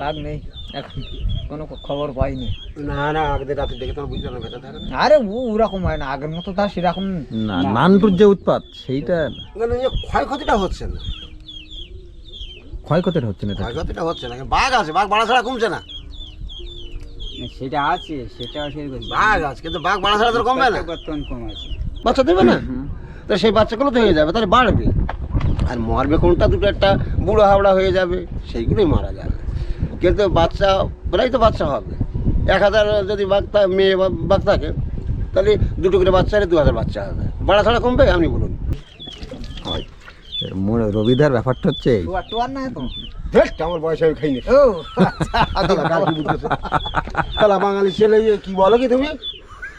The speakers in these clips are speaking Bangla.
বাঘ নেই। এখন কোনো খবর পাইনি। না না আগের রাতে দেখে তোমার বুঝতে না থাকে না আরে ও ওরকম হয় না আগের মতো তার সেরকম না নানটুর যে উৎপাত সেইটা মানে ক্ষয়ক্ষতিটা হচ্ছে না। ক্ষয়ক্ষতিটা হচ্ছে না ক্ষয়ক্ষতিটা হচ্ছে না বাঘ আছে বাঘ বাড়া ছাড়া কমছে না। সেটা আছে সেটা সেরকম। বাঘ আছে কিন্তু বাঘ বাড়া ছাড়া তো কমবে না। বর্তমান কম আছে। বাচ্চা দেবে না? তো সেই বাচ্চাগুলো তো হয়ে যাবে তাহলে বাড়বে। আর মরবে কোনটা? দুটো একটা বুড়ো হাওড়া হয়ে যাবে সেইগুলোই মারা যাবে। কিন্তু বাচ্চা প্রায় তো বাচ্চা হবে। এক হাজার যদি বাঘ মেয়ে বা বাঘ থাকে তাহলে দুটো করে বাচ্চা হলে দু হাজার বাচ্চা হবে। বাড়া ছাড়া কমবে আপনি বলুন। রবিদার ব্যাপারটা হচ্ছে আমার বয়স আমি খাইনি। ও তাহলে বাঙালি ছেলে ইয়ে কি বলো কি তুমি?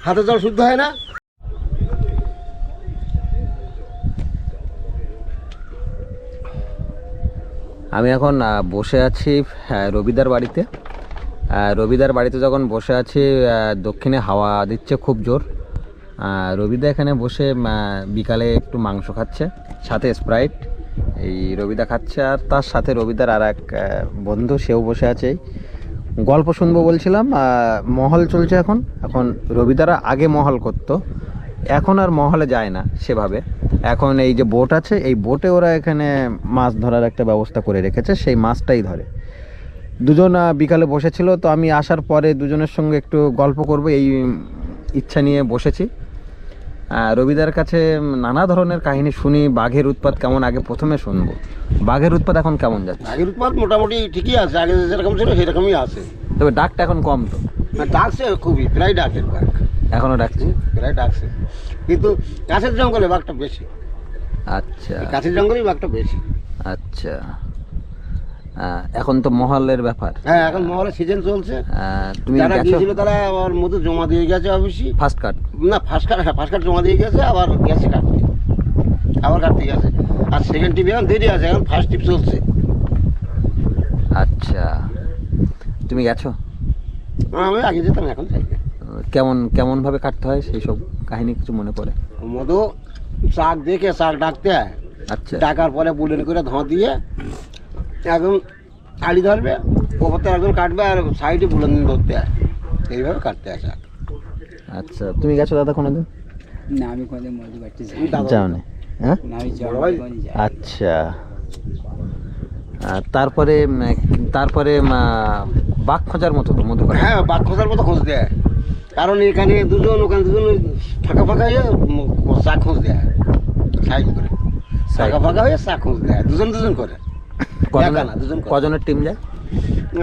হাতে জল শুদ্ধ হয় না? আমি এখন বসে আছি রবিদার বাড়িতে। রবিদার বাড়িতে যখন বসে আছি দক্ষিণে হাওয়া দিচ্ছে খুব জোর। রবিদা এখানে বসে বিকালে একটু মাংস খাচ্ছে, সাথে স্প্রাইট। এই রবিদা খাচ্ছে আর তার সাথে রবিদার আর এক বন্ধু, সেও বসে আছে। গল্প শুনব বলছিলাম মহল চলছে এখন। এখন রবিদারা আগে মহল করতো। এখন আর মহলে যায় না সেভাবে। এখন এই যে বোট আছে এই বোটে ওরা এখানে মাছ ধরার একটা ব্যবস্থা করে রেখেছে সেই মাছটাই ধরে। দুজন বিকালে বসেছিল তো আমি আসার পরে দুজনের সঙ্গে একটু গল্প করব এই ইচ্ছা নিয়ে বসেছি। রবিদার কাছে নানা ধরনের কাহিনী শুনি বাঘের উৎপাত কেমন আগে প্রথমে শুনব। বাঘের উৎপাত এখন কেমন যাচ্ছে? বাঘের উৎপাদ মোটামুটি ঠিকই আছে আগে যেরকম ছিল সেরকমই আছে। তবে ডাকটা এখন কম তো। ডাকছে খুবই প্রায় ডাকের বাঘ। এখনও ডাকছে? প্রায় ডাকছে। কিন্তু কাছের জঙ্গলে বাঘটা বেশি। আচ্ছা। কাছের জঙ্গলেই বাঘটা বেশি। আচ্ছা। এখন তো মহলের ব্যাপার। হ্যাঁ এখন মহলে সিজন চলছে। তুমি যারা গেছো? গিয়েছিল তারা আবার মধু জমা দিয়ে গেছে অবশ্যই ফার্স্ট কাট না ফার্স্ট হ্যাঁ ফার্স্ট কার্ড জমা দিয়ে গেছে আবার গেছে কাটতে। আবার কাটতে গেছে। আর সেকেন্ড টিপ এখন দেরি আছে এখন ফার্স্ট টিপ চলছে। আচ্ছা। তুমি গেছো? আমি আগে যেতাম এখন যাই কেমন কেমন ভাবে কাটতে হয় সেই সব কাহিনী কিছু মনে পড়ে? মধু শাক দেখে শাক ডাকতে হয়। আচ্ছা। ডাকার পরে বুলেট করে ধোঁ দিয়ে একদম আড়ি ধরবে ওপরতে একদম কাটবে আর সাইডে বুলেন ধরতে হয়। এইভাবে কাটতে হয় শাক। আচ্ছা তুমি গেছো দাদা কোনোদিন? না আমি কোনোদিন মধু কাটতে যাই যাও না হ্যাঁ? না যাই আচ্ছা। আর তারপরে তারপরে বাঘ খোঁজার মতো তো মধু হ্যাঁ বাঘ খোঁজার মতো খোঁজ দেয়। কারণ এখানে দুজন ওখানে দুজন ফাঁকা ফাঁকা হয়ে শাক খোঁজ দেয়। সাইড করে। ফাঁকা ফাঁকা হয়ে চা খোঁজ দেয়। দুজন দুজন করে। দুজন কজনের টিম যায়?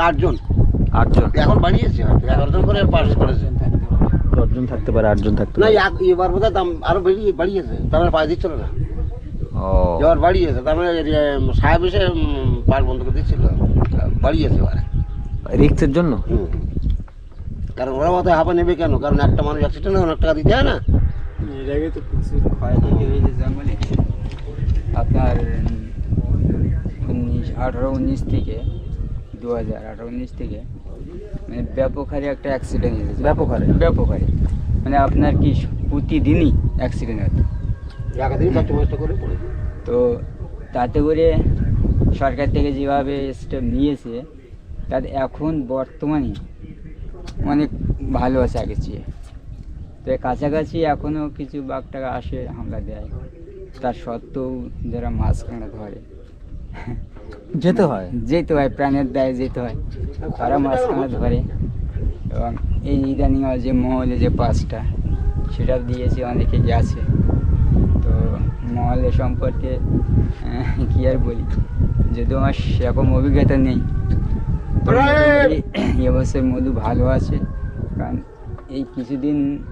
আটজন। আটজন। এখন বাড়িয়েছে এগারোজন করে পাস করেছে দশজন থাকতে পারে আটজন থাকতে না এবার বোধ দাম আরও বেরিয়ে বাড়িয়েছে। তার মানে পায়ে দিচ্ছিল না। এবার বাড়িয়েছে। তার মানে সাহেব এসে উম, বন্ধ করে দিচ্ছিল। বাড়িয়েছে এবার। রিক্সের জন্য? হুম। কারণ ওরা মাথায় হাঁপা নেবে কেন? কারণ একটা মানুষ অ্যাক্সিডেন্ট অনেক টাকা দিতে হয় না? আগে তো প্রচুর ক্ষয়ক্ষতি হয়েছে জঙ্গলে। আপনার উনিশ আঠারো উনিশ থেকে দু হাজার আঠারো উনিশ থেকে মানে ব্যাপক হারে একটা অ্যাক্সিডেন্ট হয়েছে। ব্যাপক হারে? ব্যাপক হারে। মানে আপনার কি প্রতিদিনই অ্যাক্সিডেন্ট হতো? তো তাতে করে সরকার থেকে যেভাবে স্টেপ নিয়েছে তাতে এখন বর্তমানে অনেক ভালো আছে আগে চেয়ে। তো কাছাকাছি এখনও কিছু বাঘ টাকা আসে হামলা দেয়। তার সত্ত্বেও যারা মাছ কাঁড়া ধরে। যেতে হয়? যেতে হয় প্রাণের দায়ে যেতে হয়। তারা মাছ কাঁড়া ধরে। এবং এই ইদানিং যে মহলে যে পাঁচটা সেটা দিয়েছে অনেকে গেছে। তো মহলে সম্পর্কে কি আর বলি? যদিও আমার সেরকম অভিজ্ঞতা নেই। এবছর মধু ভালো আছে কারণ এই কিছুদিন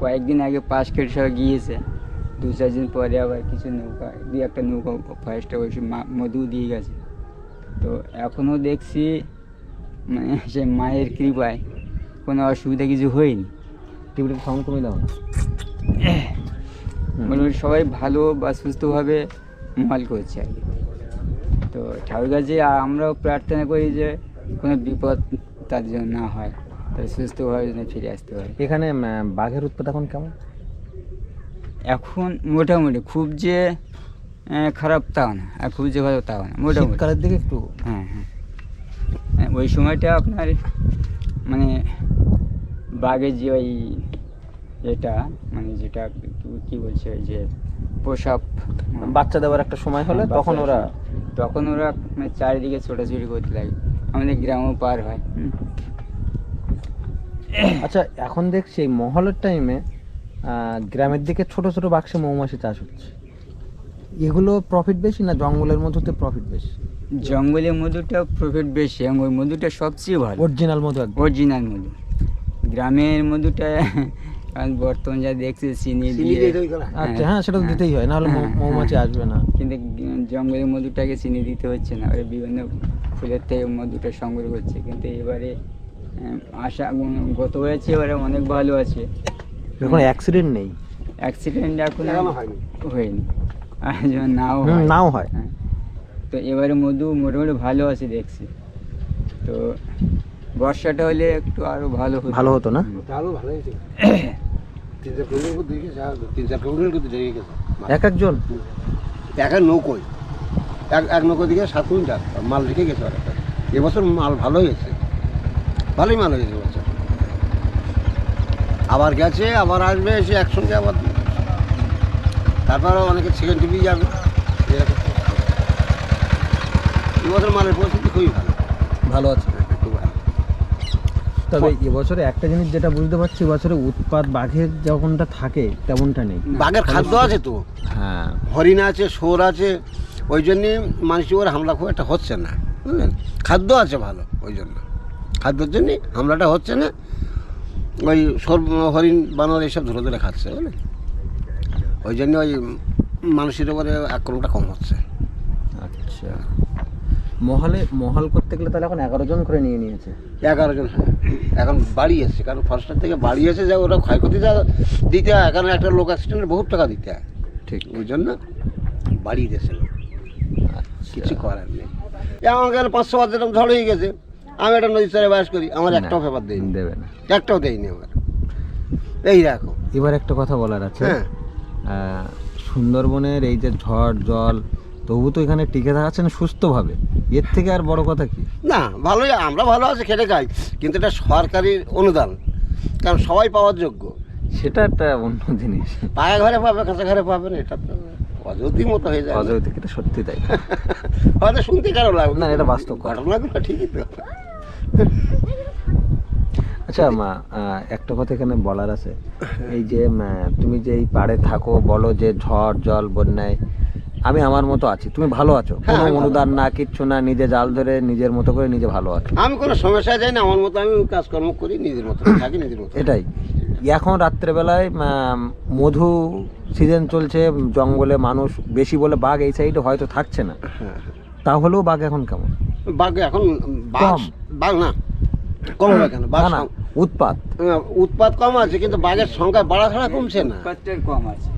কয়েকদিন আগে পাশ কেটে সব গিয়েছে। দু চার দিন পরে আবার কিছু নৌকা দুই একটা নৌকা ফার্স্টে মা- মধু দিয়ে গেছে। তো এখনও দেখছি মানে সে মায়ের কৃপায় কোনো অসুবিধা কিছু হয়নি। টিভিটা সাউন্ড কমে দাও। না মোটামুটি সবাই ভালো বা সুস্থভাবে মাল করছে আর কি। তো ঠাকুর কাছে আমরাও প্রার্থনা করি যে কোনো বিপদ তার জন্য না হয় তাই সুস্থভাবে যেন ফিরে আসতে পারে। এখানে বাঘের উৎপাত এখন কেমন? এখন মোটামুটি খুব যে খারাপ তাও না আর খুব যে ভালো তাও না মোটামুটি। শীতকালের দিকে একটু? হ্যাঁ হ্যাঁ। হ্যাঁ, ওই সময়টা আপনার মানে বাঘের যে ওই এটা মানে যেটা কি- কি বলছে ওই যে পোশাক বাচ্চা দেওয়ার একটা সময় হলে তখন ওরা তখন ওরা মানে চারিদিকে ছোটাছুটি করতে লাগে। আমাদের গ্রামও পার হয়। আচ্ছা এখন দেখছি এই মহলের টাইমে গ্রামের দিকে ছোট ছোট বাক্সে মৌমাছি চাষ হচ্ছে। এগুলো প্রফিট বেশি না জঙ্গলের মধ্যে প্রফিট বেশি? জঙ্গলের মধুটা প্রফিট বেশি এবং ওই মধুটা সবচেয়ে ভালো। অরিজিনাল মধু অরিজিনাল মধু। গ্রামের মধুটা কারণ বর্তমান যা দেখছি চিনি দিয়ে হয়। আচ্ছা হ্যাঁ সেটা তো দিতেই হয় নাহলে মৌ- হ্যাঁ, মৌমাছি হ্যাঁ। আসবে না কিন্তু জঙ্গলের মধুটাকে চিনি দিতে হচ্ছে না ওরা বিভিন্ন ফুলের থেকে মধুটা সংগ্রহ করছে কিন্তু এবারে আশা গত হয়েছে এবারে অনেক ভালো আছে এখন অ্যাক্সিডেন্ট নেই অ্যাক্সিডেন্ট এখন হয়নি। নাও হয়। নাও হয় হ্যাঁ। তো এবারে মধু মোটামুটি ভালো আছে দেখছি তো বর্ষাটা হলে একটু আরও ভালো হতো ভালো হতো না? ভালো হয়েছে তিন চার কিলোমিটার করে গেছে তিন চার কিলোমিটার গেছে। এক একজন? একা নৌকোয়। এক এক নৌকো দিকে সাত কুইন্টাল। মাল রেখে গেছে আর এবছর মাল ভালো হয়েছে। ভালোই মাল হয়েছে এবছর। আবার গেছে আবার আসবে এসে একসঙ্গে আবার তারপরও অনেকে সেকেন্ড টিভি যাবে। এবছর মালের পরিস্থিতি খুবই ভালো। ভালো আছে। তবে এবছরে একটা জিনিস যেটা বুঝতে পারছি এবছরে উৎপাদ বাঘের যখনটা থাকে তেমনটা নেই। বাঘের খাদ্য আছে তো। হ্যাঁ। হরিণ আছে শোর আছে ওই জন্যে মানুষের উপর হামলা খুব একটা হচ্ছে না বুঝলেন? খাদ্য আছে ভালো ওই জন্য। খাদ্যের জন্যে হামলাটা হচ্ছে না ওই সর হরিণ বানর এইসব ধরে ধরে খাচ্ছে বুঝলেন? ওই জন্য ওই মানুষের উপরে আক্রমণটা কম হচ্ছে। আচ্ছা। মহলে মহল করতে গেলে তাহলে এখন এগারো জন করে নিয়ে নিয়েছে। এগারো জন হ্যাঁ। এখন বাড়িয়েছে কারণ ফার্স্টার থেকে বাড়িয়েছে যে ওরা ক্ষয়ক্ষতি যা দিতে হয় কারণ একটা লোক অ্যাক্সিডেন্টে বহুত টাকা দিতে হয়। ঠিক। ওই জন্য বাড়িয়ে দিয়েছে আচ্ছা। কিছু করার নেই। আমার গেলে পাঁচশো বার যেরকম ঝড় হয়ে গেছে আমি একটা নদীর চরে বাস করি আমার একটাও পেপার দেয়নি। দেবে না। একটাও দেয়নি আমার। এই রাখো এবার একটা কথা বলার আছে। হ্যাঁ। সুন্দরবনের এই যে ঝড় জল তবু তো এখানে টিকে থাকাচ্ছেন সুস্থভাবে। এর থেকে আর বড় কথা কি? না ভালোই আমরা ভালো আছে খেটে খাই কিন্তু এটা সরকারি অনুদান কারণ সবাই পাওয়ার যোগ্য। সেটা একটা অন্য জিনিস। পায়ে ঘরে পাবে কাঁচা ঘরে পাবে না এটা অযৌতিক মতো হয়ে যায়। অজয় থেকে এটা সত্যি তাই। হয়তো শুনতে কারও লাগবে। না, এটা বাস্তব। ঘটনাগুলো ঠিকই তো। আচ্ছা মা একটা কথা এখানে বলার আছে। এই যে তুমি যে এই পাড়ে থাকো বলো যে ঝড় জল বন্যায় আমি আমার মতো আছি। তুমি ভালো আছো? হ্যাঁ, কোনো অনুদান না কিচ্ছু না নিজে জাল ধরে নিজের মতো করে নিজে ভালো আছো। আমি কোনো সমস্যা যাই না আমার মতো আমি কাজকর্ম করি নিজের মতো থাকি নিজের মতো। এটাই। এখন রাত্রেবেলায় মধু সিজন চলছে জঙ্গলে মানুষ বেশি বলে বাঘ এই সাইডে হয়তো থাকছে না। হ্যাঁ। তাহলেও বাঘ এখন কেমন? বাঘ এখন বাঘ কম। বাঘ না। কম হবে কেন? বাঘ উৎপাত। উৎপাত কম আছে কিন্তু বাঘের সংখ্যা বাড়া ছাড়া কমছে না। কম আছে।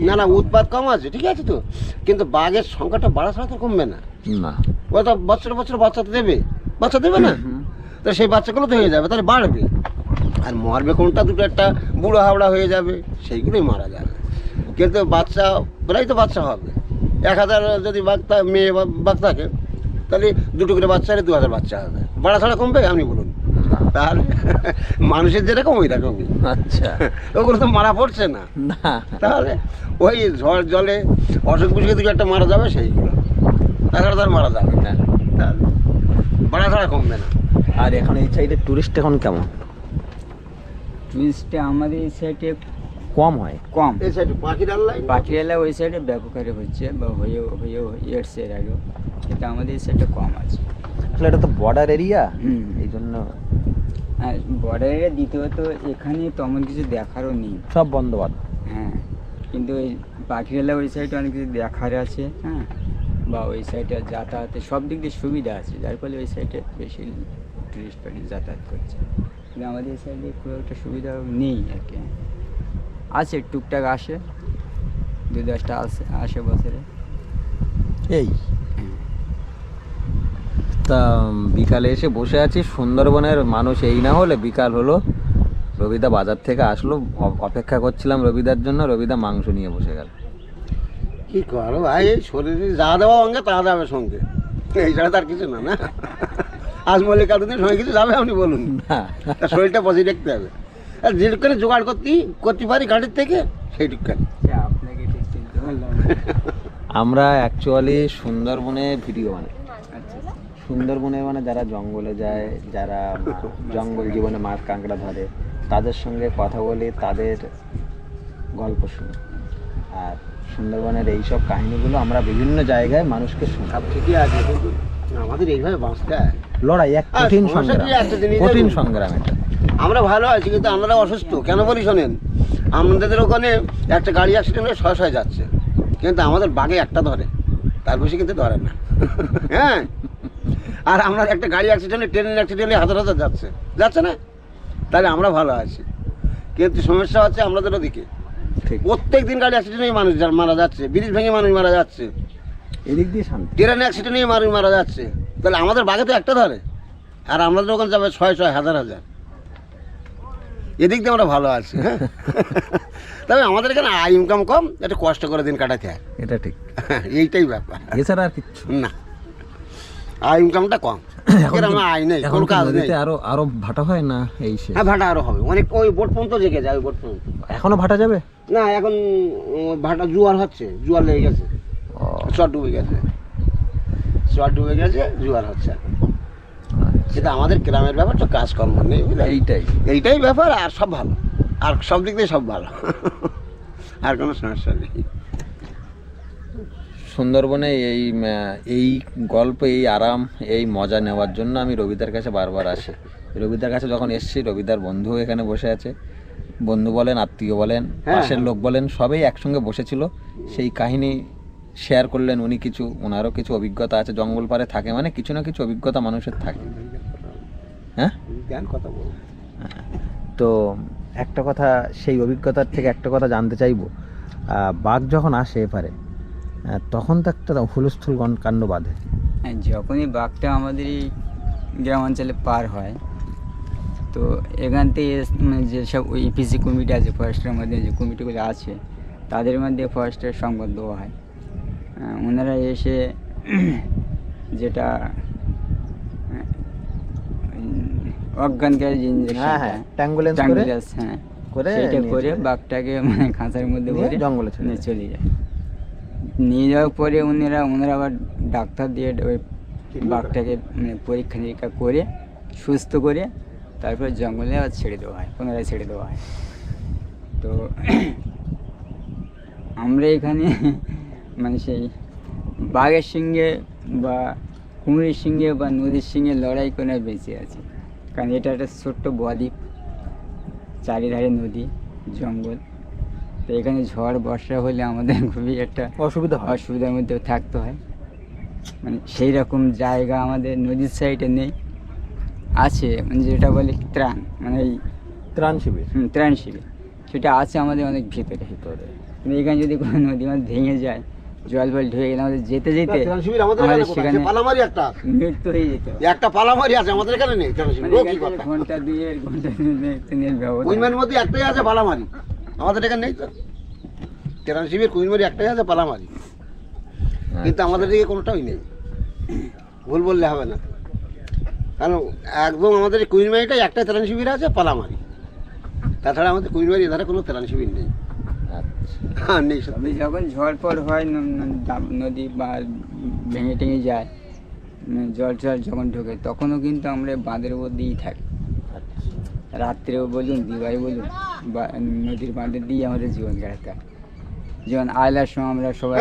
না না কম। উৎপাত কম আছে ঠিক আছে তো? কিন্তু বাঘের সংখ্যাটা বাড়া ছাড়া তো কমবে না। না। ও তো বছর বছর বাচ্চা তো দেবে। বাচ্চা দেবে না? হুম। তো সেই বাচ্চাগুলো তো হয়ে যাবে তাহলে বাড়বে। আর মরবে কোনটা? দুটো একটা বুড়ো হাওড়া হয়ে যাবে সেইগুলোই মারা যাবে। কিন্তু বাচ্চা প্রায় তো বাচ্চা হবে। এক হাজার যদি বাঘ মেয়ে বা- বাঘ থাকে তাহলে দুটো করে বাচ্চা হলে দু হাজার বাচ্চা হবে। বাড়া ছাড়া কমবে? আপনি বলুন। তাহলে মানুষের যেরকম ওই রকমই আচ্ছা। ওগুলো তো মারা পড়ছে না। না। তাহলে ওই ঝড় জলে অসুখ বিসুখে দিকে একটা মারা যাবে সেইগুলো। তাছাড়া তার মারা যাবে না। তাহলে বাড়া ছাড়া কমবে না। আর এখন এই সাইডে টুরিস্ট এখন কেমন? টুরিস্টে আমাদের এই সাইডে কম হয়? কম। এই সাইড পাখির আল্লাহ পাখিরালা ওই সাইডে ব্যাপক হারে হচ্ছে বা হয়েও হয়েও এসছে এর আগেও। কিন্তু আমাদের এই সাইডে কম আছে। আসলে এটা তো বর্ডার এরিয়া হুম। এই জন্য আর বর্ডারে দ্বিতীয়ত এখানে তেমন কিছু দেখারও নেই। সব বন্ধ হ্যাঁ কিন্তু ওই পাখিরালা ওই সাইডে অনেক কিছু দেখার আছে হ্যাঁ? বা ওই সাইডে যাতায়াতের সব দিক দিয়ে সুবিধা আছে যার ফলে ওই সাইডে বেশি টুরিস্ট প্যারিস যাতায়াত করছে। কিন্তু আমাদের এই সাইডে খুব একটা সুবিধা নেই আর কি। আছে টুকটাক আসে দু দশটা আসে আসে বছরে। এই তা বিকালে এসে বসে আছি। সুন্দরবনের মানুষ এই না হলে বিকাল হলো। রবিদা বাজার থেকে আসলো। অপেক্ষা করছিলাম রবিদার জন্য। রবিদা মাংস নিয়ে বসে গেল। কি করো ভাই এই শরীরে যা দেওয়া অঙ্গে তা যাবে সঙ্গে। এই ছাড়া তার কিছু না না? আজ মল্লিক কালুদিন সময় কিছু যাবে আপনি বলুন। না। শরীরটা পজিটিভ দেখতে হবে। আর যেটুকানি জোগাড় করতে করতে পারি গাড়ির থেকে সেইটুকানি আপনাকে ঠিক চিনতে পারলাম। না। আমরা অ্যাকচুয়ালি সুন্দরবনে ভিডিও বানাই। সুন্দরবনে মানে যারা জঙ্গলে যায় যারা জঙ্গল জীবনে মাছ কাঁকড়া ধরে তাদের সঙ্গে কথা বলি তাদের গল্প শুনি। আর সুন্দরবনের এইসব কাহিনীগুলো আমরা বিভিন্ন জায়গায় মানুষকে শুনি। সব ঠিকই আছে কিন্তু আমাদের এইভাবে বাঁচতে হয়। লড়াই এক কঠিন সংগ্রাম। কঠিন? সংগ্রাম এটা। আমরা ভালো আছি কিন্তু আমরা অসুস্থ। কেন বলি শোনেন? আমাদের ওখানে একটা গাড়ি অ্যাক্সিডেন্ট হয়ে শয় যাচ্ছে। কিন্তু আমাদের বাঘে একটা ধরে তার বেশি কিন্তু ধরে না। হ্যাঁ? আর আমরা একটা গাড়ি অ্যাক্সিডেন্টে ট্রেনের অ্যাক্সিডেন্টে হাজার হাজার যাচ্ছে। যাচ্ছে না? তাহলে আমরা ভালো আছি। কিন্তু সমস্যা হচ্ছে আমাদের ওদিকে। ঠিক। প্রত্যেক দিন গাড়ি অ্যাক্সিডেন্টে মানুষ মারা যাচ্ছে। ব্রিজ ভেঙে মানুষ মারা যাচ্ছে। এদিক দিয়ে শান্তি। ট্রেন অ্যাক্সিডেন্টে মানুষ মারা যাচ্ছে। তাহলে আমাদের বাঘে তো একটা ধরে। আর আমাদের ওখানে যাবে ছয় ছয় হাজার হাজার। এদিক দিয়ে আমরা ভালো আছি হ্যাঁ? তবে আমাদের এখানে আয় ইনকাম কম একটু কষ্ট করে দিন কাটাতে হয়। এটা ঠিক। এইটাই ব্যাপার। এছাড়া আর কিচ্ছু না। আয় ইনকামটা কম। এখন আমার আয় নেই কোনো কাজ নেই। নদীতে আরও আরও ভাটা হয় না এই সে? হ্যাঁ ভাটা হবে। অনেক ওই বোট পর্যন্ত জেগে যায় ওই বোট পর্যন্ত। এখনও ভাটা যাবে? না এখন ভাটা জোয়ার হচ্ছে জোয়ার লেগে গেছে। চর ডুবে গেছে। চর ডুবে গেছে জোয়ার হচ্ছে সেটা আমাদের গ্রামের ব্যাপার তো কাজকর্ম নেই? এইটাই। এইটাই ব্যাপার আর সব ভালো। আর সব দিক দিয়ে সব ভালো। আর কোনো সমস্যা নেই। সুন্দরবনে এই এই গল্প এই আরাম এই মজা নেওয়ার জন্য আমি রবিদার কাছে বারবার আসি। রবিদার কাছে যখন এসেছি রবিদার বন্ধু এখানে বসে আছে। বন্ধু বলেন আত্মীয় বলেন হ্যাঁ। পাশের লোক বলেন সবাই একসঙ্গে বসেছিল। সেই কাহিনী শেয়ার করলেন উনি কিছু ওনারও কিছু অভিজ্ঞতা আছে। জঙ্গল পাড়ে থাকে মানে কিছু না কিছু অভিজ্ঞতা মানুষের থাকে। হ্যাঁ? তো একটা কথা সেই অভিজ্ঞতার থেকে একটা কথা জানতে চাইব। বাঘ যখন আসে এপারে তখন তো একটা হুলস্থুল কাণ্ড বাঁধে। হ্যাঁ, যখনই বাঘটা আমাদের এই গ্রাম অঞ্চলে পার হয় তো এখান থেকে মানে যেসব ওই ইপিসি কমিটি আছে ফরেস্টের মধ্যে যে কমিটিগুলো আছে তাদের মধ্যে ফরেস্টের সংবাদ দেওয়া হয়। ওনারা এসে যেটা যে হ্যাঁ হ্যাঁ ট্যাঙ্গুলেন্স করে হ্যাঁ করে সেটা করে বাঘটাকে মানে খাঁচার মধ্যে ভরে জঙ্গলে চলে যায়। নিয়ে যাওয়ার পরে ওনারা ওনারা আবার ডাক্তার দিয়ে ওই বাঘটাকে মানে পরীক্ষা নিরীক্ষা করে সুস্থ করে তারপরে জঙ্গলে আবার ছেড়ে দেওয়া হয় পুনরায় ছেড়ে দেওয়া হয়। তো আমরা এখানে মানে সেই বাঘের সঙ্গে বা কুমিরের সঙ্গে বা নদীর সঙ্গে লড়াই করে বেঁচে আছি। কারণ এটা একটা ছোট্ট বদ্বীপ চারিধারে নদী জঙ্গল। তো এখানে ঝড় বর্ষা হলে আমাদের খুবই একটা অসুবিধা হয়। অসুবিধার মধ্যে থাকতে হয়। মানে সেই রকম জায়গা আমাদের নদীর সাইডে নেই। আছে মানে যেটা বলে ত্রাণ মানে এই ত্রাণ শিবির। হুম, ত্রাণ শিবির। সেটা আছে আমাদের অনেক ভিতরে। ভিতরে। কিন্তু এখানে যদি কোনো নদী মাছ ভেঙে যায় জল ফল ঢুকে গেলে আমাদের যেতে যেতে আমাদের? সেখানে পালামারি একটা মৃত্যু হয়ে যেত একটা পালামারি আছে আমাদের এখানে নেই। মানে ঘণ্টা ঘণ্টা কুইনমারির মধ্যে একটাই আছে পালামারি। আমাদের এখানে নেই তো। ত্রাণ শিবির কুইনমারি একটাই আছে পালামারি। কিন্তু আমাদের দিকে কোনোটাই নেই। ভুল বললে হবে না। কারণ একদম আমাদের কুইনমারিটাই একটাই ত্রাণ শিবির আছে পালামারি। তাছাড়া আমাদের কুইনমারি এধারে কোনো ত্রাণ শিবির নেই। আচ্ছা। হ্যাঁ নেই সত্যি যখন ঝড় ফড় হয় নদী বা ভেঙে টেঙে যায় জল টল যখন ঢোকে তখনও কিন্তু আমরা বাঁধের উপর দিয়েই থাকি। আচ্ছা রাত্রেও বলুন দিবাই বলুন বা নদীর বাঁধে দিয়ে আমাদের জীবন কাটাতে যেমন আয়লার সময় আমরা সবাই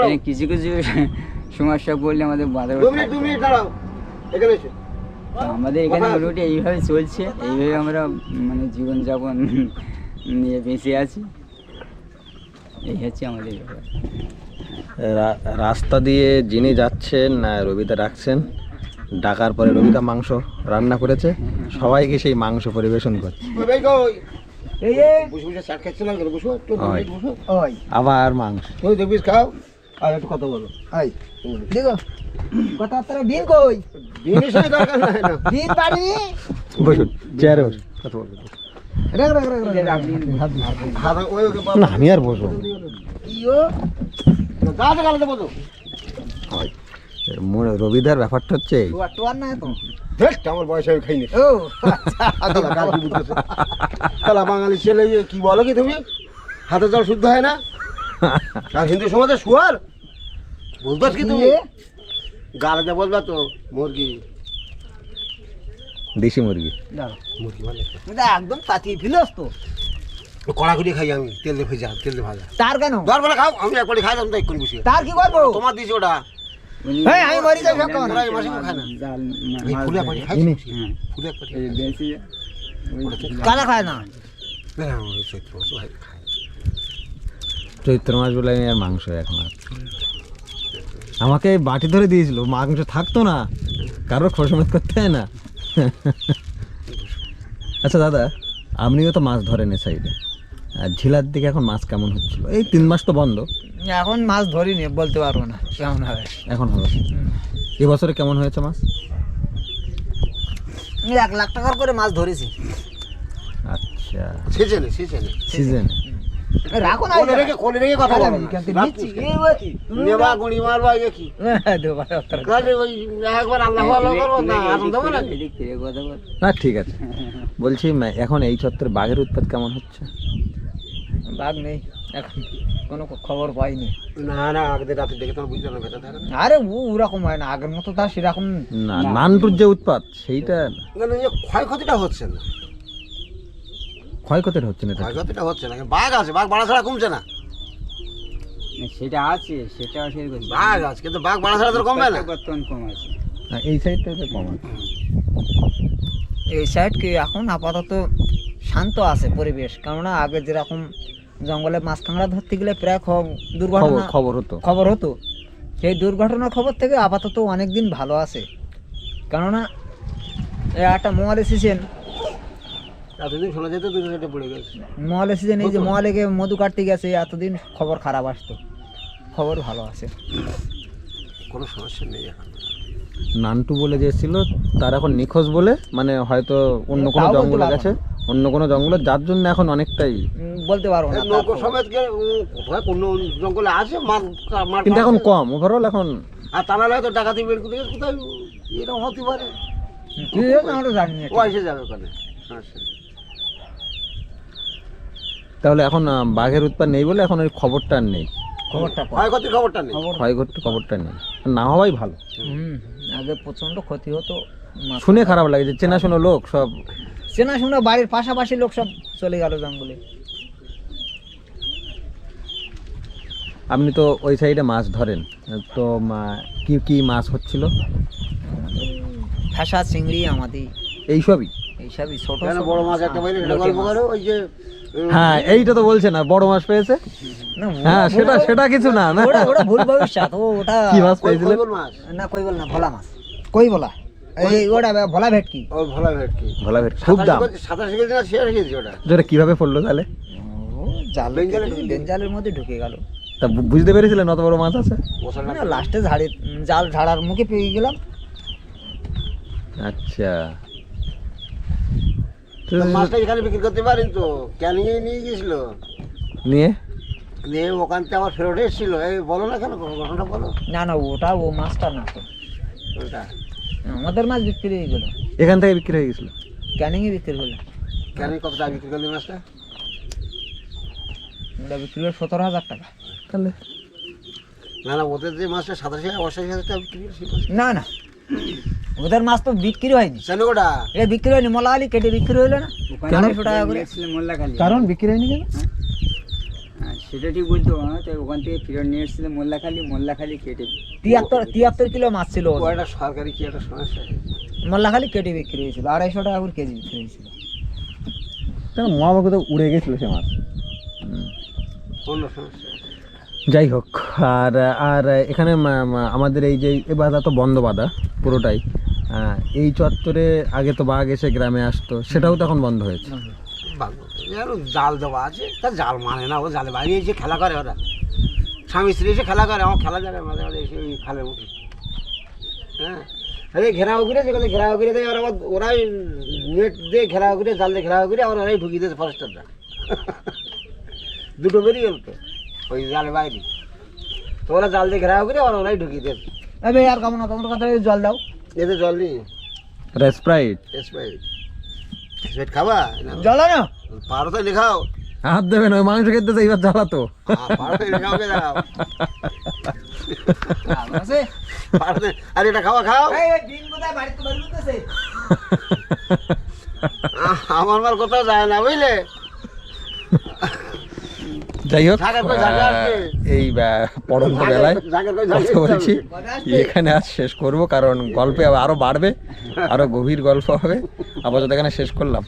বাঁধে কিছু কিছু সমস্যা পড়লে আমাদের তো আমাদের এখানে মোটামুটি এইভাবে চলছে। এইভাবে আমরা মানে জীবনযাপন নিয়ে বেঁচে আছি। এই হচ্ছে আমাদের রাস্তা দিয়ে যিনি যাচ্ছেন রবিদা ডাকছেন ডাকার পরে রবিদা মাংস রান্না করেছে। সবাইকে সেই মাংস পরিবেশন করছে। আবার মাংস। খাও। আর একটু কথা বলো। আই দেখো। কথা তারা দিন কই? জিনিস দরকার নাই না। দিন পারি বসুন চেয়ারে কথা আমি আর বসবো ইয়ো রবিদার ব্যাপারটা হচ্ছে আমার বয়স আমি খাইনি। ও আচ্ছা তাহলে বাঙালি ছেলে যে কি বলো কি তুমি? হাতে জল শুদ্ধ হয় না? আর হিন্দু সমাজে শুয়ার? বুঝতে কি তুমি? দিয়ে? গালাতে বলবা তো মুরগি। দেশি মুরগি। মুরগি মানে একদম তাতিয়ে ফেলস তো। কড়া করে খাই আমি তেল দিয়ে ভেজা তেল দিয়ে ভাজা। তার কেন? দর বেলা খাও আমি একবারই খাই দাম তো এক্ষুনি বসে তার কি করব? তোমার দিয়েছি ওটা। আমি মরি যাই সব? হ্যাঁ, ফুলে পানি এই বেশি ওই- কারা খায় না? চৈত্র মাসে ভাই খায়। চৈত্র মাস বলে আমি আর মাংস এখন আর আমাকে বাটি ধরে দিয়েছিল মাংস থাকতো না। কারোর খোসমেত করতে হয় না। আচ্ছা দাদা আপনিও তো মাছ ধরেন এ। সাইডে আর ঝিলার দিকে এখন মাছ কেমন হচ্ছিল? এই তিন মাস তো বন্ধ। এখন মাছ ধরিনি বলতে পারব না কেমন হবে। এখন হবে। এবছরে কেমন হয়েছে মাছ? এক লাখ টাকার করে মাছ ধরেছি। আচ্ছা। সিজনে সিজনে সিজন রাখো না কোলে রেখে কোলে রেখে কথা বলো নিচ্ছি? নেবা গুড়ি মারবা এ কি? হ্যাঁ। কাজে ওই একবার আল্লাহ করব না আনন্দ না এদিক থেকে কথা বল না ঠিক আছে। বলছি এখন এই চত্বরে বাঘের উৎপাত কেমন হচ্ছে? বাঘ নেই এখন। কোনো খবর পাইনি। না না আগের রাতে দেখে তোমার বুঝতে না থাকে আরে ও ওরকম হয় না আগের মতো তার সেরকম না নানটুর যে উৎপাত সেইটা না, না, ক্ষয়ক্ষতিটা হচ্ছে না। ক্ষয়ক্ষতির হচ্ছে না ক্ষয়ক্ষতিটা হচ্ছে না বাঘ আছে বাঘ বাড়া ছাড়া কমছে না। সেটা আছে সেটা বাঘ আছে কিন্তু বাঘ বাড়া ছাড়া তো কমবে না। বর্তমান কম আছে। হ্যাঁ, এই সাইডটাতে কম আছে। এই সাইড কি এখন আপাতত শান্ত আছে পরিবেশ কেননা আগে যেরকম জঙ্গলে মাছ কাঁকড়া ধরতে গেলে প্রায় দুর্ঘটনা খবর হতো। খবর হতো। সেই দুর্ঘটনার খবর থেকে আপাতত অনেক দিন ভালো আছে। কেননা এ একটা মহাল সিজন এতদিন শোনা যেত দুটো সাইডে পড়ে গেছে। মহাল সিজন এই যে মহালে গিয়ে মধু কাটতে গেছে এতদিন খবর খারাপ আসতো। খবর ভালো আছে। কোনো সমস্যা নেই এখন। নান্টু বলে যে ছিল তার এখন নিখোঁজ বলে মানে হয়তো অন্য কোনো জঙ্গলে গেছে। অন্য কোনো জঙ্গলে যার জন্য এখন অনেকটাই বলতে পারব না নৌকো সমেত কোথায় কোনো জঙ্গলে আছে? মার মার কিন্তু এখন কম ওভারঅল এখন আর তা নাহলে হয়তো ডাকাতি বের করতে গেছে কোথায়? এরকম হতে পারে। ঠিক আছে আমরা জানি না। ও এসে যাবে ওখানে। সমস্যা তাহলে এখন বাঘের উৎপাদ নেই বলে এখন ওই খবরটা আর নেই। খবরটা ক্ষয়ক্ষতির খবরটা নেই। খবরটা নেই। না হওয়াই ভালো। হুম আগে প্রচণ্ড ক্ষতি হতো। শুনে খারাপ লাগে যে চেনাশোনা লোক সব চেনাশোনা বাড়ির পাশাপাশি লোক সব চলে গেল জঙ্গলে। আপনি তো ওই সাইডে মাছ ধরেন। তো কি কি মাছ হচ্ছিল? ফ্যাসা চিংড়ি আমাদের এইসবই এইসবই ছোট বড় মাছ একটা পাইলে সেটা গল্প। করো ওই যে হ্যাঁ এইটা তো বলছে না বড় মাছ পেয়েছে? হ্যাঁ সেটা সেটা কিছু না না? ওটা ভুল ভবিষ্যৎ ওটা কি মাছ মাছ? না কই বল না ভোলা মাছ। কই বলা? এই ওটা ভোলা ভেটকি। ওই ভোলা ভেটকি। ভোলা ভেট খুব দাম। সাঁতার শিখেছি না সে শিখেছি ওটা? যেটা কীভাবে পড়ল তাহলে? ও জাল বেঞ্জালে ঢুকে- বেঞ্জালের মধ্যে ঢুকে গেল। তা বুঝতে পেরেছিলেন অত বড় মাছ আছে? লাস্টে ঝাড়ি জাল ঝাড়ার মুখে পেয়ে গেলাম। আচ্ছা। মাছটা এখানে বিক্রি করতে পারেন তো। ক্যানিং নিয়ে নিয়ে? নিয়ে ওখান থেকে আমার ফেরত এসেছিল। এই বলো না কেন ঘটনাটা বলো। না না ওটা ও মাছটা না তো। ওটা। আমাদের মাছ বিক্রি হয়ে গেল। এখান থেকে বিক্রি হয়ে গেছিল? ক্যানিংয়ে বিক্রি হলো। ক্যানিং কত টাকা বিক্রি করলি মাছটা? ওটা বিক্রি হলো সতেরো হাজার টাকা। তাহলে? না না ওদের যে মাছটা সাতাশি হাজার অষ্টাশি হাজার টাকা বিক্রি না না। ওদের মাছ তো বিক্রি হয়নি। সেনুকোটা এটা বিক্রি হয়নি মলা আলি কেটে বিক্রি হইল না। কারণ বিক্রি হয়নি কেন? হ্যাঁ, সেটা ঠিক বলতে পারব না তাই ওখান থেকে ফেরত নিয়ে এসেছিলাম মোল্লাখালী মোল্লাখালী কেটে তিয়াত্তর তিয়াত্তর কিলো মাছ ছিল ও একটা সরকারি কি একটা সমস্যা? মোল্লাখালি কেটে বিক্রি হয়েছিল আড়াইশো টাকা করে কেজি বিক্রি হয়েছিল। কেন মহাভাগ তো উড়ে গেছিল সে মাছ? অন্য সমস্যা। যাই হোক আর আর এখানে আমাদের এই যে এ বাধা তো বন্ধ বাধা পুরোটাই। এই চত্বরে আগে তো বাঘ এসে গ্রামে আসতো সেটাও তো এখন বন্ধ হয়েছে। এর জাল দেওয়া আছে। তা জাল মানে না ও জালে বাইরে এসে খেলা করে ওরা। স্বামী স্ত্রী এসে খেলা করে আমার খেলা যাবে মাঝে মাঝে এসে ওই খালে উঠে। হ্যাঁ? আরে ঘেরাও করে যেখানে ঘেরাও করে দেয় ওরা আবার ওরাই নেট দিয়ে ঘেরাও করে জাল দিয়ে ঘেরাও করে আবার ওরাই ঢুকিয়ে দিয়েছে ফরেস্টাররা দুটো বেরিয়ে গেল তো ওই জালে বাইরে। তো ওরা জাল দিয়ে ঘেরাও করে আর ওরাই ঢুকিয়ে দেবে এবে আর কেমন না তোমার কথা জল দাও। এতে জল নেই স্প্রাইট স্প্রাইট স্প্রাইট খাবা? জল না? পারো তো লেখাও হাত দেবে না মাংস খেতে তো এবার জ্বালাতো তো। তো- আরে এটা খাওয়া খাও। আমার মাল কোথাও যায় না বুঝলে? যাই হোক? এই পরন্ত বেলায় কথা বলছি। এখানে আজ শেষ করব কারণ গল্পে আরও বাড়বে আরও গভীর গল্প হবে। আপাতত এখানে শেষ করলাম।